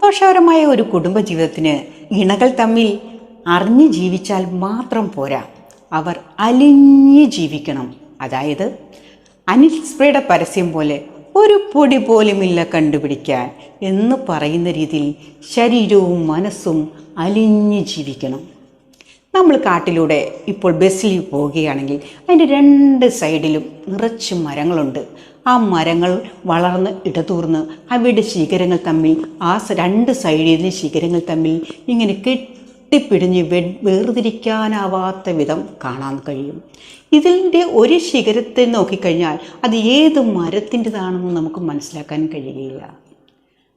സന്തോഷകരമായ ഒരു കുടുംബജീവിതത്തിന് ഇണകൾ തമ്മിൽ അറിഞ്ഞ് ജീവിച്ചാൽ മാത്രം പോരാ. അവർ അലിഞ്ഞ് ജീവിക്കണം. അതായത് അനിൽ സ്പ്രേയുടെ പരസ്യം പോലെ ഒരു പൊടി പോലുമില്ല കണ്ടുപിടിക്കാൻ എന്ന് പറയുന്ന രീതിയിൽ ശരീരവും മനസ്സും അലിഞ്ഞ് ജീവിക്കണം. നമ്മൾ കാട്ടിലൂടെ ഇപ്പോൾ ബസ്സിൽ പോവുകയാണെങ്കിൽ അതിന്റെ രണ്ട് സൈഡിലും നിറച്ച് മരങ്ങളുണ്ട്. ആ മരങ്ങൾ വളർന്ന് ഇടതൂർന്ന് അവയുടെ ശിഖരങ്ങൾ തമ്മിൽ ആ രണ്ട് സൈഡിലെ ശിഖരങ്ങൾ തമ്മിൽ ഇങ്ങനെ കെട്ടിപ്പിടിഞ്ഞ് വേർതിരിക്കാനാവാത്ത വിധം കാണാൻ കഴിയും. ഇതിന്റെ ഒരു ശിഖരത്തെ നോക്കിക്കഴിഞ്ഞാൽ അത് ഏത് മരത്തിന്റെതാണെന്ന് നമുക്ക് മനസ്സിലാക്കാൻ കഴിയുകയില്ല.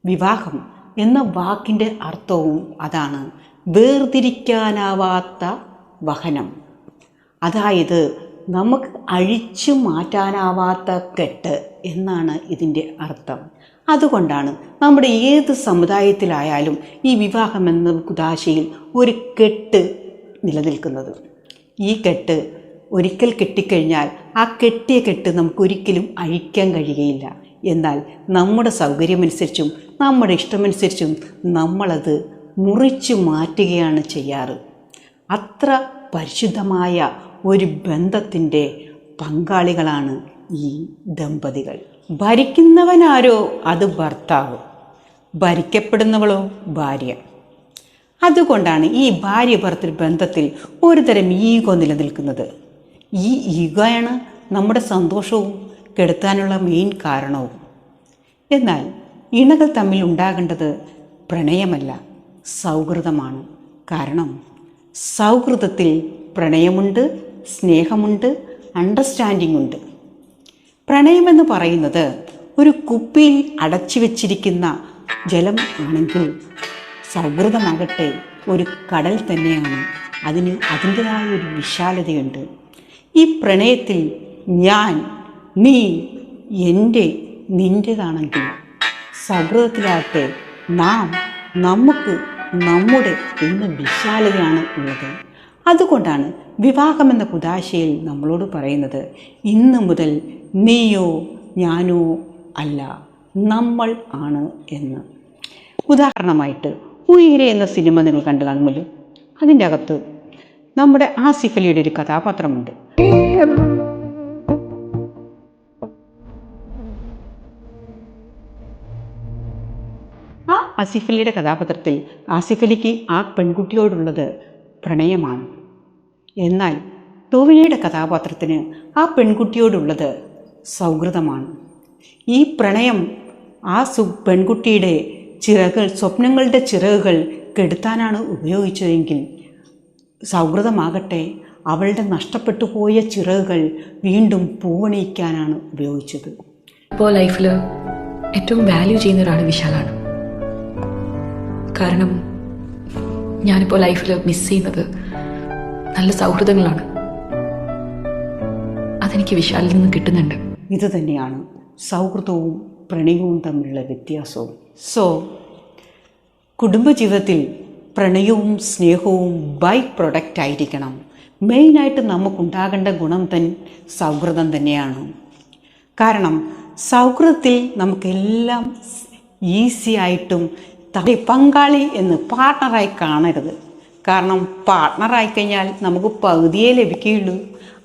വിവാഹം എന്ന വാക്കിന്റെ അർത്ഥവും അതാണ് വേർതിരിക്കാനാവാത്ത വഹനം. അതായത് നമുക്ക് അഴിച്ചു മാറ്റാനാവാത്ത കെട്ട് എന്നാണ് ഇതിന്റെ അർത്ഥം. അതുകൊണ്ടാണ് നമ്മുടെ ഏത് സമുദായത്തിലായാലും ഈ വിവാഹം എന്ന കുദാശയിൽ ഒരു കെട്ട് നിലനിൽക്കുന്നത്. ഈ കെട്ട് ഒരിക്കൽ കെട്ടിക്കഴിഞ്ഞാൽ ആ കെട്ടിയ കെട്ട് നമുക്കൊരിക്കലും അഴിക്കാൻ കഴിയുകയില്ല. എന്നാൽ നമ്മുടെ സൗകര്യമനുസരിച്ചും നമ്മുടെ ഇഷ്ടമനുസരിച്ചും നമ്മളത് മുറിച്ചു മാറ്റുകയാണ് ചെയ്യാറ്. അത്ര പരിശുദ്ധമായ ഒരു ബന്ധത്തിന്റെ പങ്കാളികളാണ് ഈ ദമ്പതികൾ. ഭരിക്കുന്നവനാരോ അത് ഭർത്താവ്. ഭരിക്കപ്പെടുന്നവളോ ഭാര്യ. അതുകൊണ്ടാണ് ഈ ഭാര്യ ഭർത്തൃ ബന്ധത്തിൽ ഒരുതരം ഈഗോ നിലനിൽക്കുന്നത്. ഈ ഈഗോയാണ് നമ്മുടെ സന്തോഷവും കെടുത്താനുള്ള മെയിൻ കാരണവും. എന്നാൽ ഇണകൾ തമ്മിൽ ഉണ്ടാകേണ്ടത് പ്രണയമല്ല സൗഹൃദമാണ്. കാരണം സൗഹൃദത്തിൽ പ്രണയമുണ്ട് സ്നേഹമുണ്ട് അണ്ടർസ്റ്റാൻഡിംഗ് ഉണ്ട്. പ്രണയമെന്ന് പറയുന്നത് ഒരു കുപ്പിയിൽ അടച്ചു വച്ചിരിക്കുന്ന ജലം ആണെങ്കിൽ സൗഹൃദമാകട്ടെ ഒരു കടൽ തന്നെയാണ്. അതിന് അതിന്റെതായ ഒരു വിശാലതയുണ്ട്. ഈ പ്രണയത്തിൽ ഞാൻ നീ എന്റെ നിന്റേതാണെങ്കിൽ സൗഹൃദത്തിലാകട്ടെ നാം നമുക്ക് നമ്മുടെ എന്ന വിശാലതയാണ് ഉള്ളത്. അതുകൊണ്ടാണ് വിവാഹമെന്ന കുതാശയിൽ നമ്മളോട് പറയുന്നത് ഇന്ന് മുതൽ നീയോ ഞാനോ അല്ല നമ്മൾ ആണ് എന്ന്. ഉദാഹരണമായിട്ട് ഉയരെ എന്ന സിനിമ നിങ്ങൾ കണ്ടു കാണുമല്ലോ. അതിന്റെ അകത്ത് നമ്മുടെ ആസിഫ് അലിയുടെ ഒരു കഥാപാത്രമുണ്ട്. ആ ആസിഫ് അലിയുടെ കഥാപാത്രത്തിൽ ആസിഫ് അലിക്ക് ആ പെൺകുട്ടിയോടുള്ളത് പ്രണയമാണ്. എന്നാൽ ടോവിനയുടെ കഥാപാത്രത്തിന് ആ പെൺകുട്ടിയോടുള്ളത് സൗഹൃദമാണ്. ഈ പ്രണയം ആ സു പെൺകുട്ടിയുടെ ചിറകൾ സ്വപ്നങ്ങളുടെ ചിറകുകൾ കെടുത്താനാണ് ഉപയോഗിച്ചതെങ്കിൽ സൗഹൃദമാകട്ടെ അവളുടെ നഷ്ടപ്പെട്ടു പോയ ചിറകുകൾ വീണ്ടും പൂവണിയിക്കാനാണ് ഉപയോഗിച്ചത്. ഇപ്പോൾ ലൈഫിൽ ഏറ്റവും വാല്യൂ ചെയ്യുന്ന ഒരാൾ വിശാലാണ്. കാരണം ഞാനിപ്പോൾ ലൈഫിൽ മിസ് ചെയ്യുന്നത് നല്ല സൗഹൃദങ്ങളാണ്. അതെനിക്ക് വിശാലിൽ നിന്ന് കിട്ടുന്നുണ്ട്. ഇത് തന്നെയാണ് സൗഹൃദവും പ്രണയവും തമ്മിലുള്ള വ്യത്യാസവും. സോ കുടുംബജീവിതത്തിൽ പ്രണയവും സ്നേഹവും ബൈ പ്രൊഡക്റ്റ് ആയിരിക്കണം. മെയിനായിട്ട് നമുക്കുണ്ടാകേണ്ട ഗുണം തൻ സൗഹൃദം തന്നെയാണ്. കാരണം സൗഹൃദത്തിൽ നമുക്കെല്ലാം ഈസി ആയിട്ടും തടി പങ്കാളി എന്ന് പാർട്ണറായി കാണരുത്. കാരണം പാർട്ണറായി കഴിഞ്ഞാൽ നമുക്ക് പകുതിയേ ലഭിക്കുകയുള്ളൂ.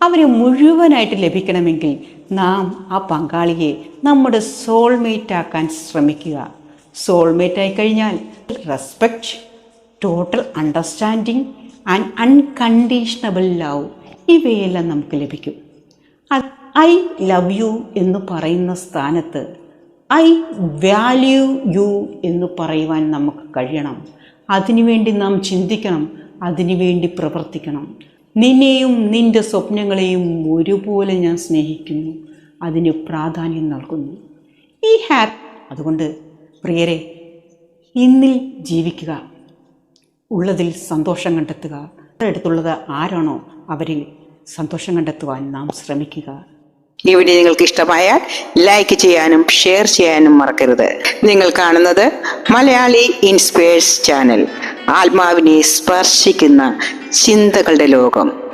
അവരെ മുഴുവനായിട്ട് ലഭിക്കണമെങ്കിൽ നാം ആ പങ്കാളിയെ നമ്മുടെ സോൾമേറ്റ് ആക്കാൻ ശ്രമിക്കുക. സോൾമേറ്റ് ആയി കഴിഞ്ഞാൽ respect total understanding and unconditional love ഇവയെല്ലാം നമുക്ക് ലഭിക്കും. ഐ ലവ് യു എന്ന് പറയുന്ന സ്ഥാനത്ത് ഐ വാല്യൂ യു എന്ന് പറയുവാൻ നമുക്ക് കഴിയണം. അതിനുവേണ്ടി നാം ചിന്തിക്കണം. അതിനുവേണ്ടി പ്രവർത്തിക്കണം. നിന്നെയും നിന്റെ സ്വപ്നങ്ങളെയും ഒരുപോലെ ഞാൻ സ്നേഹിക്കുന്നു. അതിന് പ്രാധാന്യം നൽകുന്നു. ഈ ഹാപ്പ് അതുകൊണ്ട് പ്രിയരെ ഇന്നിൽ ജീവിക്കുക. ഉള്ളതിൽ സന്തോഷം കണ്ടെത്തുക. അടുത്തുള്ളത് ആരാണോ അവരിൽ സന്തോഷം കണ്ടെത്തുവാൻ നാം ശ്രമിക്കുക. ഈ വീഡിയോ നിങ്ങൾക്ക് ഇഷ്ടമായാൽ ലൈക്ക് ചെയ്യാനും ഷെയർ ചെയ്യാനും മറക്കരുത്. നിങ്ങൾ കാണുന്നത് മലയാളി ഇൻസ്പയേഴ്സ് ചാനൽ ആത്മാവിനെ സ്പർശിക്കുന്ന ചിന്തകളുടെ ലോകം.